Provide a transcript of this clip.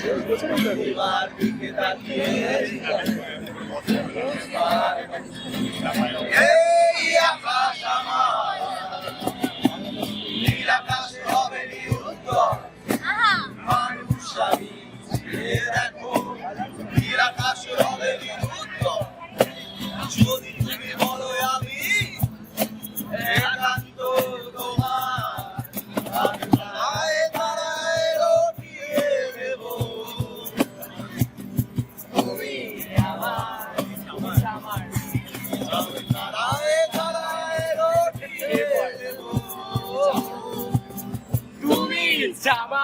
তোমার দিকে তাকিয়ে 下班